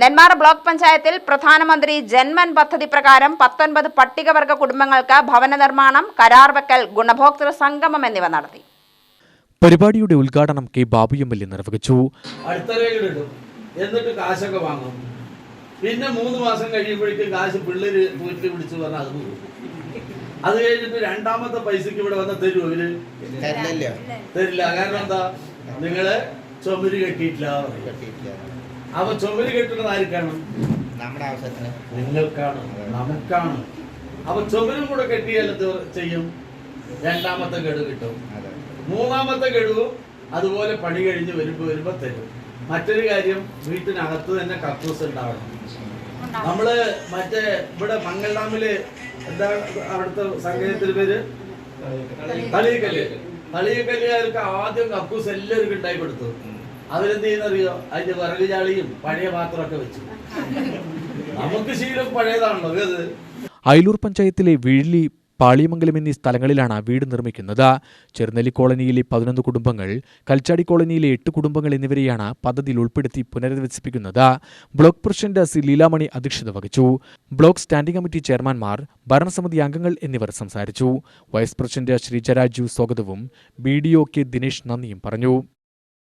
Nenmara block പഞ്ചായത്തിൽ പ്രധാനമന്ത്രി ജന്മൻ പദ്ധതി പ്രകാരം പത്തൊൻപത് പട്ടികവർഗ കുടുംബങ്ങൾക്ക് ഭവന നിർമ്മാണം കരാർ വെക്കൽ ഗുണഭോക്തൃ സംഗമം എന്നിവ നടത്തി. പരിപാടിയുടെ ഉദ്ഘാടനം K Babu M L A നിർവഹിച്ചു. അടുത്ത രേഖയിലിടും എന്നിട്ട് കാശൊക്കെ വാങ്ങും. പിന്നെ മൂന്ന് മാസം കഴിയുമ്പോഴേക്കും കാശ് പിള്ളേര് വീട്ടിൽ പിടിച്ച് പറഞ്ഞാൽ അത് പോകും അത് കഴിഞ്ഞിട്ട് രണ്ടാമത്തെ പൈസക്ക് ഇവിടെ വന്ന തരുമോ ഇവർ? തരില്ല. കാരണം എന്താ? നിങ്ങൾ ചുമര് കെട്ടിയിട്ടില്ല. അപ്പൊ ചുമര് കെട്ടുന്നത് ആർക്കാണ്? നമ്മുടെ ആവശ്യത്തിന്. നിങ്ങൾക്കാണ് നമുക്കാണ്. അവ ചുമരും കൂടെ കെട്ടിയാൽ ചെയ്യും? രണ്ടാമത്തെ ഗഡു കിട്ടും. മൂന്നാമത്തെ ഗഡുവും അതുപോലെ പണി കഴിഞ്ഞ് വരുമ്പോ വരുമ്പോ തരും. മറ്റൊരു കാര്യം വീട്ടിനകത്ത് തന്നെ കക്കൂസ് ഉണ്ടാവണം. നമ്മൾ മറ്റേ ഇവിടെ മംഗൾ ഡാമിൽ എന്താ അവിടുത്തെ സംഗീതത്തിന് പേര്? കളിയക്കല്ല് കളിയക്കല്ലുകാർക്ക് ആദ്യം കക്കൂസ് എല്ലാവർക്കും ഉണ്ടായി കൊടുത്തു. അവരെന്ത് ചെയ്യുന്നറിയോ അതിന്റെ വിറക് ചാളിയും പഴയ പാത്രമൊക്കെ വെച്ചു. നമുക്ക് ശീലം പഴയതാണല്ലോ അത് അയലൂർ പഞ്ചായത്തിലെ വിഴിലി പാളിയമംഗലം എന്നീ സ്ഥലങ്ങളിലാണ് വീട് നിർമ്മിക്കുന്നത്. ചെറുനെല്ലി കോളനിയിലെ പതിനൊന്ന് കുടുംബങ്ങൾ കൽച്ചാടി കോളനിയിലെ എട്ട് കുടുംബങ്ങൾ എന്നിവരെയാണ് പദ്ധതിയിൽ ഉൾപ്പെടുത്തി പുനരധിവസിപ്പിക്കുന്നത്. Block president C. ലീലാമണി അധ്യക്ഷത വഹിച്ചു. ബ്ലോക്ക് സ്റ്റാൻഡിംഗ് കമ്മിറ്റി ചെയർമാൻമാർ ഭരണസമിതി അംഗങ്ങൾ എന്നിവർ സംസാരിച്ചു. വൈസ് പ്രസിഡന്റ് ശ്രീജരാജു സ്വാഗതവും B D O K Dinesh നന്ദിയും പറഞ്ഞു.